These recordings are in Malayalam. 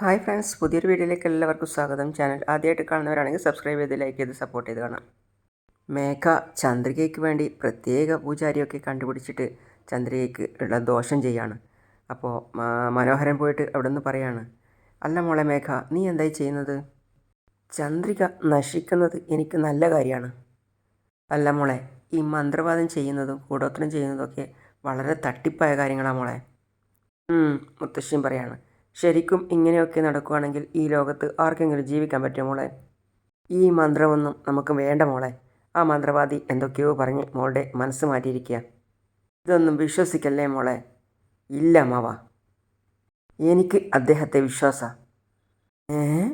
ഹായ് ഫ്രണ്ട്സ് പുതിയൊരു വീഡിയോയിലേക്ക് എല്ലാവർക്കും സ്വാഗതം. ചാനൽ ആദ്യമായിട്ട് കാണുന്നവരാണെങ്കിൽ സബ്സ്ക്രൈബ് ചെയ്ത് ലൈക്ക് ചെയ്ത് സപ്പോർട്ട് ചെയ്ത് കാണാം. മേഘ ചന്ദ്രികയ്ക്ക് വേണ്ടി പ്രത്യേക പൂജാരിയൊക്കെ കണ്ടുപിടിച്ചിട്ട് ചന്ദ്രികയ്ക്ക് ഉള്ള ദോഷം ചെയ്യാണ്. അപ്പോൾ മനോഹരൻ പോയിട്ട് അവിടെ നിന്ന് പറയാണ് അല്ല മോളെ മേഘ നീ എന്തായി ചെയ്യുന്നത്? ചന്ദ്രിക നശിക്കുന്നത് എനിക്ക് നല്ല കാര്യമാണ്. അല്ല മോളെ ഈ മന്ത്രവാദം ചെയ്യുന്നതും കൂടോത്രം ചെയ്യുന്നതൊക്കെ വളരെ തട്ടിപ്പായ കാര്യങ്ങളാണ് മോളെ. മുത്തശ്ശിയും പറയാണ് ശരിക്കും ഇങ്ങനെയൊക്കെ നടക്കുകയാണെങ്കിൽ ഈ ലോകത്ത് ആർക്കെങ്കിലും ജീവിക്കാൻ പറ്റും മോളെ? ഈ മന്ത്രമൊന്നും നമുക്ക് വേണ്ട മോളെ. ആ മന്ത്രവാദി എന്തൊക്കെയോ പറഞ്ഞ് മോളുടെ മനസ്സ് മാറ്റിയിരിക്കുക. ഇതൊന്നും വിശ്വസിക്കല്ലേ മോളെ? ഇല്ല മാവ എനിക്ക് അദ്ദേഹത്തെ വിശ്വാസ. ഏ?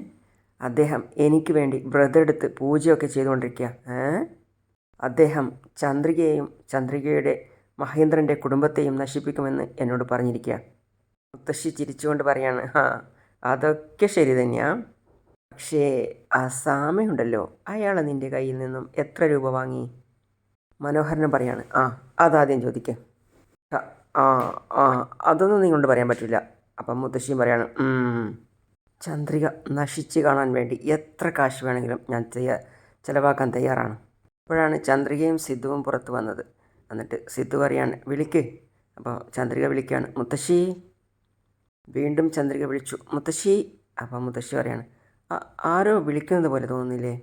അദ്ദേഹം എനിക്ക് വേണ്ടി വ്രതെടുത്ത് പൂജയൊക്കെ ചെയ്തുകൊണ്ടിരിക്കുക. ഏ? അദ്ദേഹം ചന്ദ്രികയെയും ചന്ദ്രികയുടെ മഹേന്ദ്രന്റെ കുടുംബത്തെയും നശിപ്പിക്കുമെന്ന് എന്നോട് പറഞ്ഞിരിക്കുക. മുത്തശ്ശി ചിരിച്ചുകൊണ്ട് പറയാണ് ആ അതൊക്കെ ശരി തന്നെയാ. പക്ഷേ ആ സാമയുണ്ടല്ലോ. അയാൾ നിന്റെ കയ്യിൽ നിന്നും എത്ര രൂപ വാങ്ങി? മനോഹരനും പറയാണ് ആ അതാദ്യം ചോദിക്ക. ആ ആ അതൊന്നും നിങ്ങളോട് പറയാൻ പറ്റില്ല. അപ്പം മുത്തശ്ശിയും പറയാണ് ചന്ദ്രിക നശിച്ച് കാണാൻ വേണ്ടി എത്ര കാശ് വേണമെങ്കിലും ഞാൻ തയ്യാ ചിലവാക്കാൻ തയ്യാറാണ്. അപ്പോഴാണ് ചന്ദ്രികയും സിദ്ധുവും പുറത്ത് വന്നത്. എന്നിട്ട് സിദ്ധു പറയാണ് വിളിക്ക്. അപ്പോൾ ചന്ദ്രിക വിളിക്കുകയാണ് മുത്തശ്ശി വീണ്ടും ചന്ദ്രിക വിളിച്ചു മുത്തശ്ശി അപ്പം മുത്തശ്ശി പറയാണ് "ആ- ആരോ വിളിക്കുന്നത് പോലെ തോന്നുന്നില്ലേ?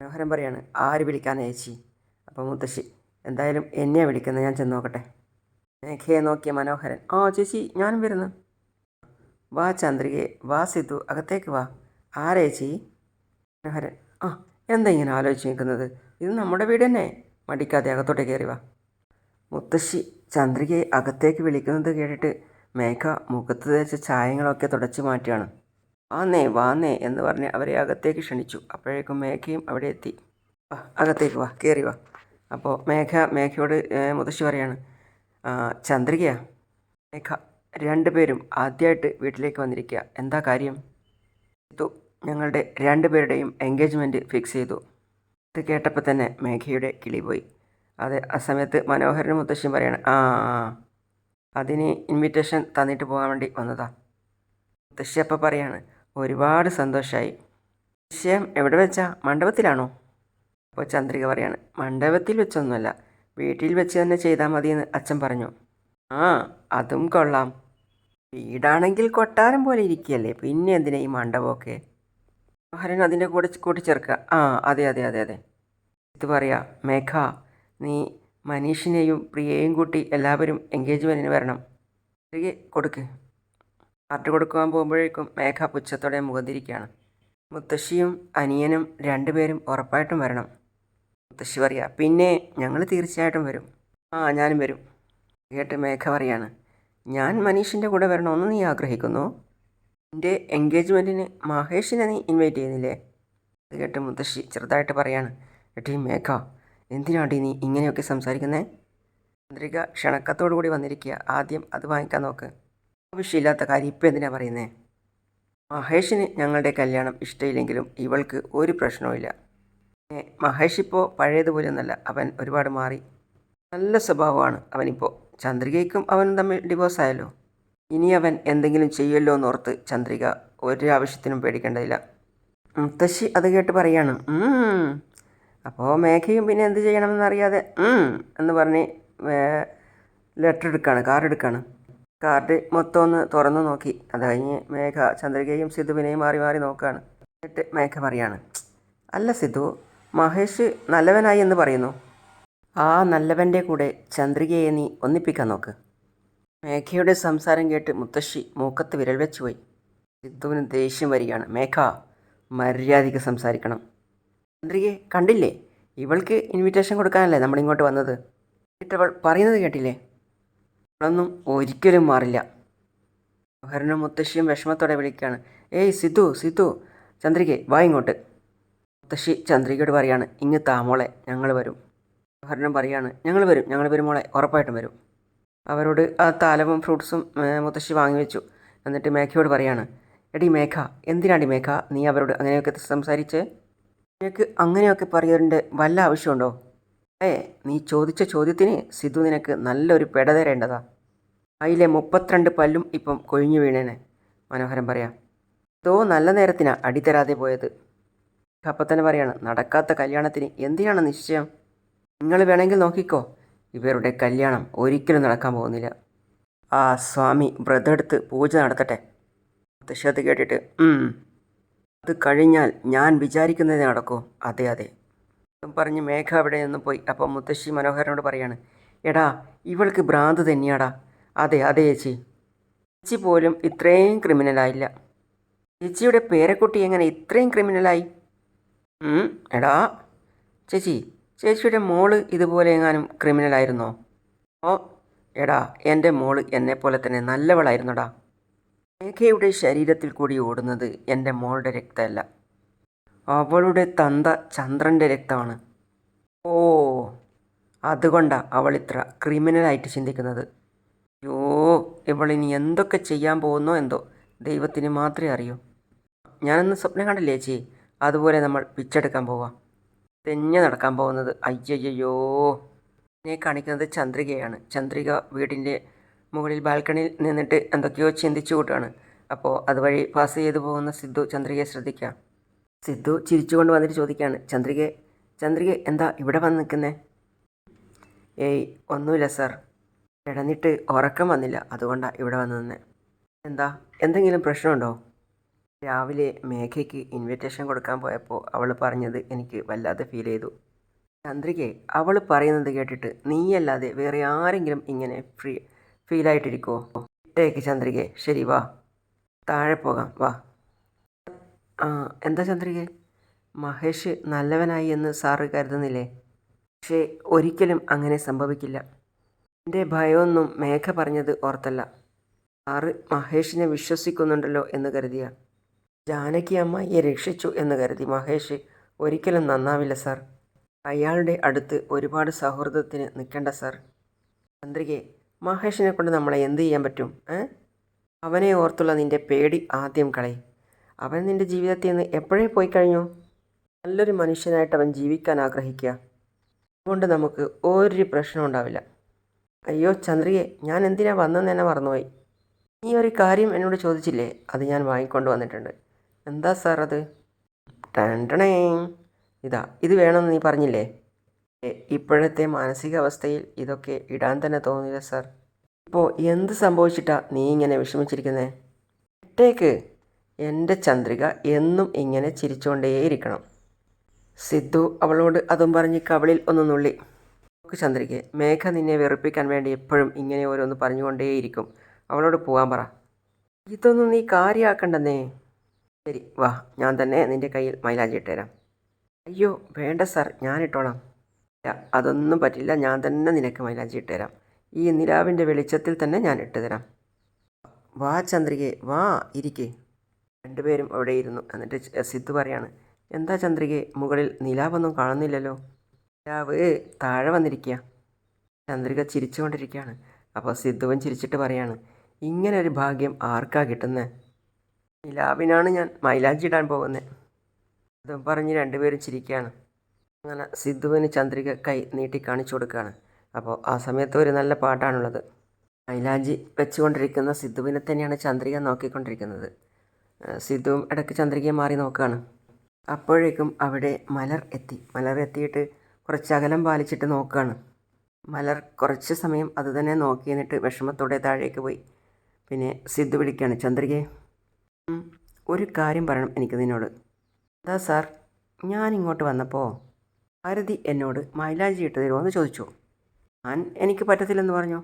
മനോഹരൻ പറയാണ് ആര് വിളിക്കാൻ ചേച്ചി? അപ്പം മുത്തശ്ശി എന്തായാലും എന്നെയാണ് വിളിക്കുന്നത് ഞാൻ ചെന്ന് നോക്കട്ടെ. മേഘയെ നോക്കിയ മനോഹരൻ ആ ചേച്ചി ഞാനും വരുന്നു. വാ ചന്ദ്രികയെ വാ സിദ്ധു അകത്തേക്ക് വാ. ആരേ ചേച്ചി? മനോഹരൻ ആ എന്താ ഇങ്ങനെ ആലോചിച്ച് നിൽക്കുന്നത്? ഇത് നമ്മുടെ വീട് തന്നെ. മടിക്കാതെ അകത്തോട്ട് കയറി വാ. മുത്തശ്ശി ചന്ദ്രികയെ അകത്തേക്ക് വിളിക്കുന്നത് കേട്ടിട്ട് മേഘ മുഖത്ത് തേച്ച ചായങ്ങളൊക്കെ തുടച്ചു മാറ്റുകയാണ് വാന്നേ വാന്നേ എന്ന് പറഞ്ഞ് അവരെ അകത്തേക്ക് ക്ഷണിച്ചു. അപ്പോഴേക്കും മേഘയും അവിടെ എത്തി. വാ അകത്തേക്ക് വാ കയറി വാ. അപ്പോൾ മേഘ മേഘയോട് മുതശ്ശി പറയാണ് ചന്ദ്രിക മേഘ രണ്ടുപേരും ആദ്യമായിട്ട് വീട്ടിലേക്ക് വന്നിരിക്കുക എന്താ കാര്യം? ഇതു ഞങ്ങളുടെ രണ്ടുപേരുടെയും എൻഗേജ്മെന്റ് ഫിക്സ് ചെയ്തു. ഇത് കേട്ടപ്പോൾ തന്നെ മേഘയുടെ കിളി പോയി. അതെ ആ സമയത്ത് മനോഹരനും മുത്തശ്ശിയും പറയാണ് ആ അതിന് ഇൻവിറ്റേഷൻ തന്നിട്ട് പോകാൻ വേണ്ടി വന്നതാ. മുത്തശ്ശി അപ്പം പറയാണ് ഒരുപാട് സന്തോഷമായി വിഷയം എവിടെ വെച്ചാ? മണ്ഡപത്തിലാണോ? അപ്പോൾ ചന്ദ്രിക പറയാണ് മണ്ഡപത്തിൽ വെച്ചൊന്നുമല്ല വീട്ടിൽ വെച്ച് തന്നെ ചെയ്താൽ മതിയെന്ന് അച്ഛൻ പറഞ്ഞു. ആ അതും കൊള്ളാം. വീടാണെങ്കിൽ കൊട്ടാരം പോലെ ഇരിക്കുകയല്ലേ പിന്നെ എന്തിനാ ഈ മണ്ഡപമൊക്കെ? ഹരൻ അതിന്റെ കൂടെ കൂട്ടിച്ചേർക്കുക. ആ അതെ അതെ അതെ അതെ. ഇത് പറയാ മേഘ നീ മനീഷിനെയും പ്രിയേയും കൂട്ടി എല്ലാവരും എൻഗേജ്മെന്റിന് വരണം. തിരികെ കൊടുക്ക്. പാർട്ട് കൊടുക്കുവാൻ പോകുമ്പോഴേക്കും മേഘ പുച്ഛത്തോടെ മുഖതിരിക്കുകയാണ്. മുത്തശ്ശിയും അനിയനും രണ്ടുപേരും ഉറപ്പായിട്ടും വരണം. മുത്തശ്ശി പറയാ പിന്നെ ഞങ്ങൾ തീർച്ചയായിട്ടും വരും. ആ ഞാനും വരും. കേട്ട് മേഘ പറയാണ് ഞാൻ മനീഷിന്റെ കൂടെ വരണമെന്ന് നീ ആഗ്രഹിക്കുന്നു? എന്റെ എൻഗേജ്മെന്റിന് മഹേഷിനെ നീ ഇൻവൈറ്റ് ചെയ്യുന്നില്ലേ? അത് കേട്ട് മുത്തശ്ശി ചെറുതായിട്ട് പറയാണ് എട്ടീ മേഘ എന്തിനാടി നീ ഇങ്ങനെയൊക്കെ സംസാരിക്കുന്നേ? ചന്ദ്രിക ക്ഷണക്കത്തോടു കൂടി വന്നിരിക്കുക. ആദ്യം അത് വാങ്ങിക്കാൻ നോക്ക്. ആവശ്യമില്ലാത്ത കാര്യം ഇപ്പം എന്തിനാ പറയുന്നേ? മഹേഷിന് ഞങ്ങളുടെ കല്യാണം ഇഷ്ടമില്ലെങ്കിലും ഇവൾക്ക് ഒരു പ്രശ്നവുമില്ല മഹേഷ് ഇപ്പോൾ പഴയതുപോലെ ഒന്നല്ല അവൻ ഒരുപാട് മാറി. നല്ല സ്വഭാവമാണ് അവനിപ്പോൾ ചന്ദ്രികയ്ക്കും അവനും തമ്മിൽ ഡിവോഴ്സ് ആയല്ലോ. ഇനി അവൻ എന്തെങ്കിലും ചെയ്യുമല്ലോ എന്നോർത്ത് ചന്ദ്രിക ഒരാവശ്യത്തിനും പേടിക്കേണ്ടതില്ല. മുത്തശ്ശി അത് കേട്ട് പറയാണ്. അപ്പോൾ മേഘയും പിന്നെ എന്ത് ചെയ്യണമെന്നറിയാതെ എന്ന് പറഞ്ഞ് ലെറ്റർ എടുക്കുകയാണ് കാർഡ് എടുക്കുകയാണ് കാർഡ് മൊത്തം ഒന്ന് തുറന്നു നോക്കി. അത് കഴിഞ്ഞ് മേഘ ചന്ദ്രികയും സിദ്ധുവിനെയും മാറി മാറി നോക്കുകയാണ് എന്നിട്ട് മേഘ പറയാണ് അല്ല സിദ്ധു മഹേഷ് നല്ലവനായി എന്ന് പറയുന്നു. ആ നല്ലവന്റെ കൂടെ ചന്ദ്രികയെ നീ ഒന്നിപ്പിക്കാൻ നോക്ക്. മേഘയുടെ സംസാരം കേട്ട് മുത്തശ്ശി മൂക്കത്ത് വിരൽ വെച്ചുപോയി. സിദ്ധുവിന് ദേഷ്യം വരികയാണ്. മേഘ മര്യാദയ്ക്ക് സംസാരിക്കണം. ചന്ദ്രികയെ കണ്ടില്ലേ? ഇവൾക്ക് ഇൻവിറ്റേഷൻ കൊടുക്കാനല്ലേ നമ്മൾ ഇങ്ങോട്ട് വന്നത്? എന്നിട്ടവൾ പറയുന്നത് കേട്ടില്ലേ? അവളൊന്നും ഒരിക്കലും മാറില്ല. മനോഹരനും മുത്തശ്ശിയും വിഷമത്തോടെ വിളിക്കുകയാണ്. ഏയ് സിദ്ധു സിദ്ധു ചന്ദ്രികെ വാ ഇങ്ങോട്ട്. മുത്തശ്ശി ചന്ദ്രികയോട് പറയാണ് ഇങ്ങ് താമോളെ ഞങ്ങൾ വരും. മനോഹരനും പറയാണ് ഞങ്ങൾ വരും ഞങ്ങൾ വരും മോളെ ഉറപ്പായിട്ടും വരും. അവരോട് ആ താലവും ഫ്രൂട്ട്സും മുത്തശ്ശി വാങ്ങി വെച്ചു. എന്നിട്ട് മേഘയോട് പറയാണ് എടി മേഘ എന്തിനാടി മേഘ? നീ അവരോട് അങ്ങനെയൊക്കെ സംസാരിച്ച് നിനക്ക് അങ്ങനെയൊക്കെ പറയേണ്ട വല്ല ആവശ്യമുണ്ടോ? ഏ നീ ചോദിച്ച ചോദ്യത്തിന് സിദ്ധു നിനക്ക് നല്ലൊരു പെട തരേണ്ടതാ. അതിലെ മുപ്പത്തിരണ്ട് പല്ലും ഇപ്പം കൊഴിഞ്ഞു വീണേനെ. മനോഹരൻ പറയാം തോ നല്ല നേരത്തിനാ അടി തരാതെ പോയത്. അപ്പം തന്നെ പറയാണ് നടക്കാത്ത കല്യാണത്തിന് എന്തിനാണ് നിശ്ചയം? നിങ്ങൾ വേണമെങ്കിൽ നോക്കിക്കോ. ഇവരുടെ കല്യാണം ഒരിക്കലും നടക്കാൻ പോകുന്നില്ല. ആ സ്വാമി വ്രതെടുത്ത് പൂജ നടത്തട്ടെ. മുത്തശ്ശി കേട്ടിട്ട് "ഉം. അത് കഴിഞ്ഞാൽ ഞാൻ വിചാരിക്കുന്നത് നടക്കോ. അതെ അതെ. പറഞ്ഞ് മേഘ അവിടെ നിന്ന് പോയി. അപ്പം മുത്തശ്ശി മനോഹരനോട് പറയാണ് എടാ ഇവൾക്ക് ഭ്രാന്ത് തന്നെയാടാ. അതെ അതെ ചേച്ചി. ചേച്ചി പോലും ഇത്രയും ക്രിമിനലായില്ല ചേച്ചിയുടെ പേരക്കുട്ടി എങ്ങനെ ഇത്രയും ക്രിമിനലായി എടാ. ചേച്ചി ചേച്ചിയുടെ മോൾ ഇതുപോലെ എങ്ങാനും ക്രിമിനലായിരുന്നോ ഓ എടാ എന്റെ മോൾ എന്നെപ്പോലെ തന്നെ നല്ലവളായിരുന്നടാ. മേഘയുടെ ശരീരത്തിൽ കൂടി ഓടുന്നത് എന്റെ മോളുടെ രക്തമല്ല. അവളുടെ തന്ത ചന്ദ്രന്റെ രക്തമാണ്. ഓ അതുകൊണ്ടാ അവൾ ഇത്ര ക്രിമിനലായിട്ട് ചിന്തിക്കുന്നത്. യോ ഇവളിനി എന്തൊക്കെ ചെയ്യാൻ പോകുന്നോ എന്തോ ദൈവത്തിന് മാത്രമേ അറിയൂ. ഞാനൊന്ന് സ്വപ്നം കണ്ടില്ലേ ചേച്ചി? അതുപോലെ നമ്മൾ പിച്ചെടുക്കാൻ പോവാം. തെഞ്ഞ നടക്കാൻ പോകുന്നത്. അയ്യയ്യോ എന്നെ കാണിക്കുന്നത് ചന്ദ്രികയാണ്. ചന്ദ്രിക വീടിന്റെ മുകളിൽ ബാൽക്കണിയിൽ നിന്നിട്ട് എന്തൊക്കെയോ ചിന്തിച്ചു കൂട്ടാണ്. അപ്പോൾ അതുവഴി പാസ് ചെയ്തു പോകുന്ന സിദ്ധു ചന്ദ്രികയെ ശ്രദ്ധിക്കാം. സിദ്ധു ചിരിച്ചുകൊണ്ട് വന്നിട്ട് ചോദിക്കുകയാണ് ചന്ദ്രികെ ചന്ദ്രിക എന്താ ഇവിടെ വന്ന് നിൽക്കുന്നേ? ഏയ് ഒന്നുമില്ല സാർ. കിടന്നിട്ട് ഉറക്കം വന്നില്ല. അതുകൊണ്ടാണ് ഇവിടെ വന്ന് നിന്നെ. എന്താ? എന്തെങ്കിലും പ്രശ്നമുണ്ടോ? രാവിലെ മേഘയ്ക്ക് ഇൻവിറ്റേഷൻ കൊടുക്കാൻ പോയപ്പോൾ അവൾ പറഞ്ഞത് എനിക്ക് വല്ലാതെ ഫീൽ ചെയ്തു. ചന്ദ്രികെ അവൾ പറയുന്നത് കേട്ടിട്ട് നീയല്ലാതെ വേറെ ആരെങ്കിലും ഇങ്ങനെ ഫ്രീ ഫീലായിട്ടിരിക്കുമോ ഇട്ടേക്ക് ചന്ദ്രികെ ശരി വാ. താഴെ പോകാം. വാ. എന്താ ചന്ദ്രികെ? മഹേഷ് നല്ലവനായി എന്ന് സാറ് കരുതുന്നില്ലേ? പക്ഷേ ഒരിക്കലും അങ്ങനെ സംഭവിക്കില്ല. എന്റെ ഭയമൊന്നും മേഘ പറഞ്ഞത് ഓർത്തല്ല. സാറ് മഹേഷിനെ വിശ്വസിക്കുന്നുണ്ടല്ലോ എന്ന് കരുതിയ. ജാനകി അമ്മയെ രക്ഷിച്ചു എന്ന് കരുതി. മഹേഷ് ഒരിക്കലും നന്നാവില്ല സാർ. അയാളുടെ അടുത്ത് ഒരുപാട് സൗഹൃദത്തിന് നിൽക്കേണ്ട സാർ. ചന്ദ്രികെ മഹേഷിനെ കൊണ്ട് നമ്മളെ എന്ത് ചെയ്യാൻ പറ്റും? അവനെ ഓർത്തുള്ള നിന്റെ പേടി ആദ്യം കളയും. അവൻ നിന്റെ ജീവിതത്തിൽ നിന്ന് എപ്പോഴേ പോയി കഴിഞ്ഞു? നല്ലൊരു മനുഷ്യനായിട്ട് അവൻ ജീവിക്കാൻ ആഗ്രഹിക്കുക. അതുകൊണ്ട് നമുക്ക് ഒരു പ്രശ്നം ഉണ്ടാവില്ല. അയ്യോ ചന്ദ്രിയെ ഞാൻ എന്തിനാ വന്നെന്ന് തന്നെ മറന്നുപോയി. നീ ഒരു കാര്യം എന്നോട് ചോദിച്ചില്ലേ? അത് ഞാൻ വാങ്ങിക്കൊണ്ട് വന്നിട്ടുണ്ട്. എന്താ സാർ അത്? ടണ്ടണേ ഇതാ ഇത് വേണമെന്ന് നീ പറഞ്ഞില്ലേ? ഇപ്പോഴത്തെ മാനസികാവസ്ഥയിൽ ഇതൊക്കെ ഇടാൻ തന്നെ തോന്നില്ല സർ. ഇപ്പോൾ എന്ത് സംഭവിച്ചിട്ടാ നീ ഇങ്ങനെ വിഷമിച്ചിരിക്കുന്നേ? ഇട്ടേക്ക്. എന്റെ ചന്ദ്രിക എന്നും ഇങ്ങനെ ചിരിച്ചുകൊണ്ടേയിരിക്കണം സിദ്ധു അവളോട് അതും പറഞ്ഞ് കവളിൽ ഒന്ന് നുള്ളി. നോക്ക് ചന്ദ്രികെ മേഘ നിന്നെ വെറുപ്പിക്കാൻ വേണ്ടി എപ്പോഴും ഇങ്ങനെ ഓരോന്ന് പറഞ്ഞുകൊണ്ടേയിരിക്കും. അവളോട് പോകാൻ പറ. ഇതൊന്നും നീ കാര്യമാക്കണ്ടെന്നേ ശരി വാ. ഞാൻ തന്നെ നിന്റെ കയ്യിൽ മൈലാഞ്ചി ഇട്ടുതരാം അയ്യോ വേണ്ട സാർ. ഞാൻ ഇട്ടോളാം അതൊന്നും പറ്റില്ല. ഞാൻ തന്നെ നിനക്ക് മൈലാഞ്ചി ഇട്ടുതരാം. ഈ നിലാവിന്റെ വെളിച്ചത്തിൽ തന്നെ ഞാൻ ഇട്ടുതരാം. വാ ചന്ദ്രികെ വാ ഇരിക്കേ. രണ്ടുപേരും അവിടെ ഇരുന്നു. എന്നിട്ട് സിദ്ധു പറയാണ് എന്താ ചന്ദ്രികെ മുകളിൽ നിലാവൊന്നും കാണുന്നില്ലല്ലോ. നിലാവ് താഴെ വന്നിരിക്കുക ചന്ദ്രിക ചിരിച്ചുകൊണ്ടിരിക്കുകയാണ് അപ്പോൾ സിദ്ധുവൻ ചിരിച്ചിട്ട് പറയാണ് ഇങ്ങനെ ഒരു ഭാഗ്യം ആർക്കാ കിട്ടുന്നത് നിലാവിനാണ് ഞാൻ മൈലാഞ്ചി ഇടാൻ പോകുന്നത് അതും പറഞ്ഞ് രണ്ടുപേരും ചിരിക്കുകയാണ് അങ്ങനെ സിദ്ധുവിന് ചന്ദ്രിക കൈ നീട്ടി കാണിച്ചു കൊടുക്കുകയാണ്. അപ്പോൾ ആ സമയത്ത് ഒരു നല്ല പാട്ടാണുള്ളത്. മൈലാഞ്ചി വെച്ചുകൊണ്ടിരിക്കുന്ന സിദ്ധുവിനെ തന്നെയാണ് ചന്ദ്രിക നോക്കിക്കൊണ്ടിരിക്കുന്നത്. സിദ്ധുവും ഇടയ്ക്ക് ചന്ദ്രികയെ മാറി നോക്കുകയാണ്. അപ്പോഴേക്കും അവിടെ മലർ എത്തി. മലർ എത്തിയിട്ട് കുറച്ച് അകലം പാലിച്ചിട്ട് നോക്കുകയാണ്. മലർ കുറച്ച് സമയം അത് തന്നെ നോക്കി എന്നിട്ട് വിഷമത്തോടെ താഴേക്ക് പോയി. പിന്നെ സിദ്ധു വിളിക്കുകയാണ് ചന്ദ്രികയെ ഒരു കാര്യം പറയണം എനിക്ക് നിന്നോട് അതാ സാർ ഞാൻ ഇങ്ങോട്ട് വന്നപ്പോൾ ഭാരതി എന്നോട് മൈലാഞ്ചി ഇട്ട് തരുമോ എന്ന് ചോദിച്ചു. ഞാൻ എനിക്ക് പറ്റത്തില്ലെന്ന് പറഞ്ഞു?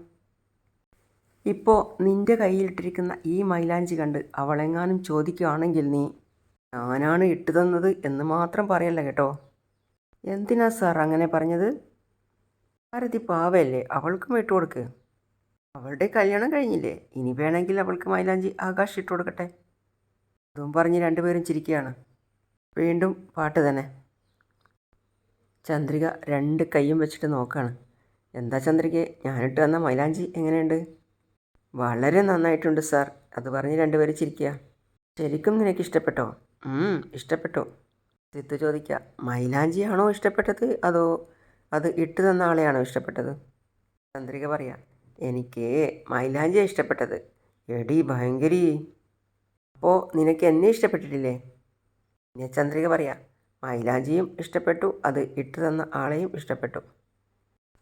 ഇപ്പോൾ നിന്റെ കയ്യിലിട്ടിരിക്കുന്ന ഈ മൈലാഞ്ചി കണ്ട് അവളെങ്ങാനും ചോദിക്കുകയാണെങ്കിൽ നീ ഞാനാണ് ഇട്ടു തന്നത് എന്ന് മാത്രം പറയല്ല കേട്ടോ. എന്തിനാ സാർ അങ്ങനെ പറഞ്ഞത്? ഭാരതി പാവയല്ലേ അവൾക്കും ഇട്ട് കൊടുക്ക്. അവളുടെ കല്യാണം കഴിഞ്ഞില്ലേ ഇനി വേണമെങ്കിൽ അവൾക്ക് മൈലാഞ്ചി ആകാശ് ഇട്ട് കൊടുക്കട്ടെ. അതും പറഞ്ഞ് രണ്ടുപേരും ചിരിക്കുകയാണ്. വീണ്ടും പാട്ട് തന്നെ. ചന്ദ്രിക രണ്ട് കൈയും വെച്ചിട്ട് നോക്കുകയാണ് എന്താ ചന്ദ്രികയെ ഞാനിട്ട് വന്ന മൈലാഞ്ചി എങ്ങനെയുണ്ട്? വളരെ നന്നായിട്ടുണ്ട് സാർ. അത് പറഞ്ഞ് രണ്ടുപേരും ചിരിക്കുക ശരിക്കും നിനക്ക് ഇഷ്ടപ്പെട്ടോ? ഇഷ്ടപ്പെട്ടു. സിദ്ധു ചോദിക്കുക മൈലാഞ്ചിയാണോ ഇഷ്ടപ്പെട്ടത് അതോ അത് ഇട്ട് തന്ന ആളെയാണോ ഇഷ്ടപ്പെട്ടത്? ചന്ദ്രിക പറയാ എനിക്ക് മൈലാഞ്ചിയാണ് ഇഷ്ടപ്പെട്ടത്. എടി ഭയങ്കരി. അപ്പോൾ നിനക്ക് എന്നെ ഇഷ്ടപ്പെട്ടിട്ടില്ലേ? പിന്നെ ചന്ദ്രിക പറയാം മൈലാഞ്ചിയും ഇഷ്ടപ്പെട്ടു. അത് ഇട്ട് തന്ന ആളെയും ഇഷ്ടപ്പെട്ടു.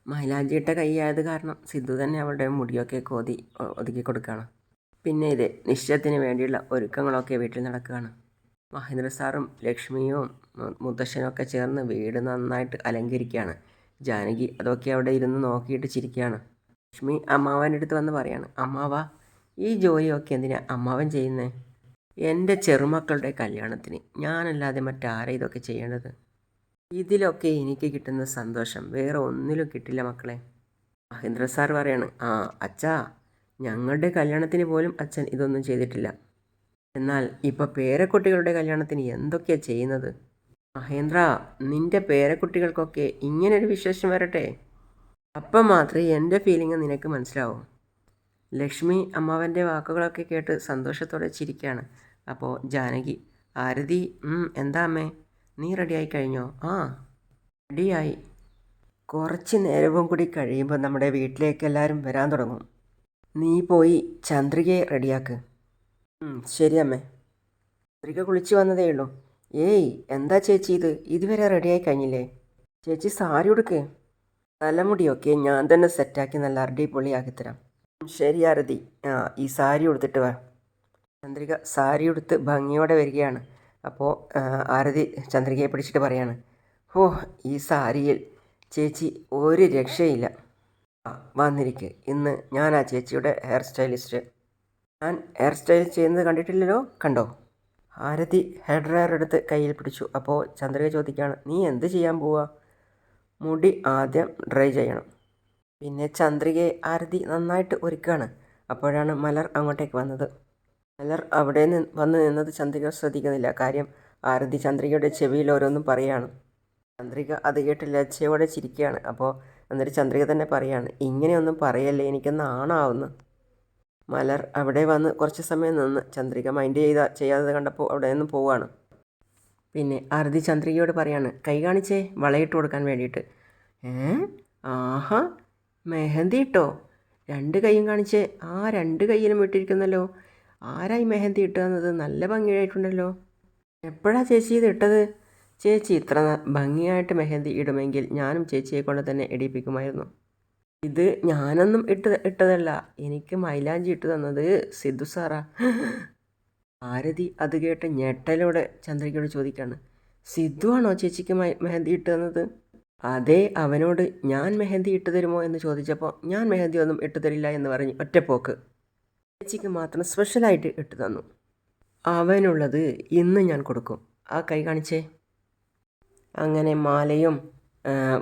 മൈലാഞ്ചി ഇട്ട കൈയായത് കാരണം സിദ്ധു തന്നെ അവളുടെ മുടിയൊക്കെ കോതി ഒതുക്കി കൊടുക്കുകയാണ്. പിന്നെ ഇത് നിശ്ചയത്തിന് വേണ്ടിയുള്ള ഒരുക്കങ്ങളൊക്കെ വീട്ടിൽ നടക്കുകയാണ്. മഹേന്ദ്ര സാറും ലക്ഷ്മിയും മുത്തശ്ശനൊക്കെ ചേർന്ന് വീട് നന്നായിട്ട് അലങ്കരിക്കുകയാണ്. ജാനകി അതൊക്കെ അവിടെ ഇരുന്ന് നോക്കിയിട്ട് ചിരിക്കുകയാണ്. ലക്ഷ്മി അമ്മാവന്റെ അടുത്ത് വന്ന് പറയാണ് അമ്മാവ ഈ ജോലിയൊക്കെ എന്തിനാ അമ്മാവൻ ചെയ്യുന്നേ? എന്റെ ചെറുമക്കളുടെ കല്യാണത്തിന് ഞാനല്ലാതെ മറ്റാരെ ഇതൊക്കെ ചെയ്യേണ്ടത്? ഇതിലൊക്കെ എനിക്ക് കിട്ടുന്ന സന്തോഷം വേറെ ഒന്നിലും കിട്ടില്ല മക്കളെ. മഹേന്ദ്ര സാർ പറയാണ് ആ അച്ഛാ ഞങ്ങളുടെ കല്യാണത്തിന് പോലും അച്ഛൻ ഇതൊന്നും ചെയ്തിട്ടില്ല. എന്നാൽ ഇപ്പോൾ പേരക്കുട്ടികളുടെ കല്യാണത്തിന് എന്തൊക്കെയാണ് ചെയ്യുന്നത്? മഹേന്ദ്ര നിന്റെ പേരക്കുട്ടികൾക്കൊക്കെ ഇങ്ങനൊരു വിശേഷം വരട്ടെ. അപ്പം മാത്രമേ എന്റെ ഫീലിംഗ് നിനക്ക് മനസ്സിലാവൂ. ലക്ഷ്മി അമ്മാവന്റെ വാക്കുകളൊക്കെ കേട്ട് സന്തോഷത്തോടെ ചിരിക്കുകയാണ് അപ്പോൾ ജാനകി ആരതി എന്താ അമ്മേ? നീ റെഡിയായി കഴിഞ്ഞോ? ആ റെഡിയായി. കുറച്ച് നേരവും കൂടി കഴിയുമ്പോൾ നമ്മുടെ വീട്ടിലേക്ക് എല്ലാവരും വരാൻ തുടങ്ങും. നീ പോയി ചന്ദ്രികയെ റെഡിയാക്ക്. ശരി അമ്മേ. ചന്ദ്രിക കുളിച്ച് വന്നതേ ഉള്ളൂ. ഏയ് എന്താ ചേച്ചി ഇത്? ഇതുവരെ റെഡിയായി കഴിഞ്ഞില്ലേ? ചേച്ചി സാരി ഉടുക്ക്. തലമുടിയൊക്കെ ഞാൻ തന്നെ സെറ്റാക്കി നല്ല അടിപൊളിയാക്കി തരാം. ശരി ആരതി. ആ ഈ സാരി ഉടുത്തിട്ട് വാ. ചന്ദ്രിക സാരി ഉടുത്ത് ഭംഗിയോടെ വരികയാണ്. അപ്പോൾ ആരതി ചന്ദ്രികയെ പിടിച്ചിട്ട് പറയാണ് ഓ ഈ സാരിയിൽ ചേച്ചി ഒരു രക്ഷയില്ല. വന്നിരിക്ക്. ഇന്ന് ഞാൻ ആ ചേച്ചിയുടെ ഹെയർ സ്റ്റൈലിസ്റ്റ്. ഞാൻ ഹെയർ സ്റ്റൈൽ ചെയ്യുന്നത് കണ്ടിട്ടില്ലല്ലോ? കണ്ടോ? ആരതി ഹെയർ ഡ്രയർ എടുത്ത് കയ്യിൽ പിടിച്ചു. അപ്പോൾ ചന്ദ്രിക ചോദിക്കുകയാണ് നീ എന്ത് ചെയ്യാൻ പോവാ? മുടി ആദ്യം ഡ്രൈ ചെയ്യണം. പിന്നെ ചന്ദ്രികയെ ആരതി നന്നായിട്ട് ഒരുക്കുകയാണ് അപ്പോഴാണ് മലർ അങ്ങോട്ടേക്ക് വന്നത്. മലർ അവിടെ വന്ന് നിന്നത് ചന്ദ്രിക ശ്രദ്ധിക്കുന്നില്ല. കാര്യം ആരതി ചന്ദ്രികയുടെ ചെവിയിൽ ഓരോന്നും പറയാണ്. ചന്ദ്രിക അത് കേട്ട് ലജ്ജയോടെ ചിരിക്കുകയാണ്. അപ്പോൾ എന്നിട്ട് ചന്ദ്രിക തന്നെ പറയാണ് ഇങ്ങനെയൊന്നും പറയല്ലേ എനിക്കൊന്ന് നാണാവുന്നു മലർ അവിടെ വന്ന് കുറച്ച് സമയം നിന്ന് ചന്ദ്രിക മൈൻഡ് ചെയ്ത ചെയ്യാതെ കണ്ടപ്പോൾ അവിടെ നിന്ന് പോവുകയാണ് പിന്നെ ആരതി ചന്ദ്രികയോട് പറയാണ് കൈ കാണിച്ചേ വളയിട്ട് കൊടുക്കാൻ വേണ്ടിയിട്ട്. ഏ? ആഹാ മെഹന്തി ഇട്ടോ? രണ്ട് കൈയും കാണിച്ചേ ആ രണ്ട് കൈയിലും ഇട്ടിരിക്കുന്നല്ലോ. ആരായി മെഹന്തി ഇട്ടുതന്നത് നല്ല ഭംഗിയായിട്ടുണ്ടല്ലോ. എപ്പോഴാ ചേച്ചി ഇത് ഇട്ടത്? ചേച്ചി ഇത്ര ഭംഗിയായിട്ട് മെഹന്തി ഇടുമെങ്കിൽ ഞാനും ചേച്ചിയെ കൊണ്ട് തന്നെ ഇടിപ്പിക്കുമായിരുന്നു ഇത് ഞാനൊന്നും ഇട്ട് ഇട്ടതല്ല. എനിക്ക് മൈലാഞ്ചി ഇട്ട് തന്നത് സിദ്ധു സാറാ. ആരതി അത് കേട്ട് ഞെട്ടലോടെ ചന്ദ്രികയോട് ചോദിക്കാണ്. സിദ്ധു ആണോ ചേച്ചിക്ക് മെഹന്തി ഇട്ട് തന്നത്? അതെ അവനോട് ഞാൻ മെഹന്തി ഇട്ട് തരുമോ എന്ന് ചോദിച്ചപ്പോൾ ഞാൻ മെഹന്തി ഒന്നും ഇട്ട് തരില്ല എന്ന് പറഞ്ഞ് ഒറ്റപ്പോക്ക്. ചേച്ചിക്ക് മാത്രം സ്പെഷ്യലായിട്ട് ഇട്ട് തന്നു. അവനുള്ളത് ഇന്ന് ഞാൻ കൊടുക്കും. ആ കൈ കാണിച്ചേ. അങ്ങനെ മാലയും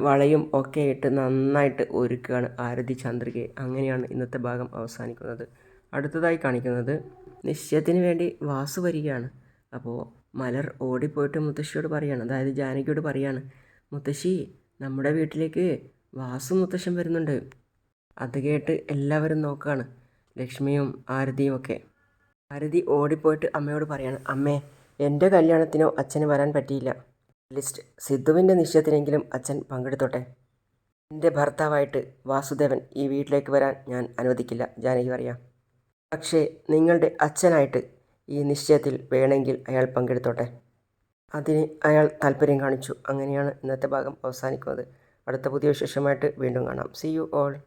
വളയും ഒക്കെ ഇട്ട് നന്നായിട്ട് ഒരുക്കുകയാണ് ആരതി ചന്ദ്രികയെ. അങ്ങനെയാണ് ഇന്നത്തെ ഭാഗം അവസാനിക്കുന്നത്. അടുത്തതായി കാണിക്കുന്നത് നിശ്ചയത്തിന് വേണ്ടി വാസു വരികയാണ്. അപ്പോൾ മലർ ഓടിപ്പോയിട്ട് മുത്തശ്ശിയോട് പറയാണ്. അതായത് ജാനകിയോട് പറയാണ്. മുത്തശ്ശി നമ്മുടെ വീട്ടിലേക്ക് വാസു മുത്തശ്ശൻ വരുന്നുണ്ട്. അത് കേട്ട് എല്ലാവരും നോക്കുകയാണ് ലക്ഷ്മിയും ആരതിയും ഒക്കെ. ആരതി ഓടിപ്പോയിട്ട് അമ്മയോട് പറയാണ് അമ്മേ എന്റെ കല്യാണത്തിനോ അച്ഛന് വരാൻ പറ്റിയില്ല. ലിസ്റ്റ് സിദ്ധുവിന്റെ നിശ്ചയത്തിനെങ്കിലും അച്ഛൻ പങ്കെടുത്തോട്ടെ. എന്റെ ഭർത്താവായിട്ട് വാസുദേവൻ ഈ വീട്ടിലേക്ക് വരാൻ ഞാൻ അനുവദിക്കില്ല ജാനകി പറയാം. പക്ഷേ നിങ്ങളുടെ അച്ഛനായിട്ട് ഈ നിശ്ചയത്തിൽ വേണമെങ്കിൽ അയാൾ പങ്കെടുത്തോട്ടെ. അതിന് അയാൾ താല്പര്യം കാണിച്ചു. അങ്ങനെയാണ് ഇന്നത്തെ ഭാഗം അവസാനിക്കുന്നത്. അടുത്ത പുതിയ വിശേഷമായിട്ട് വീണ്ടും കാണാം. C you all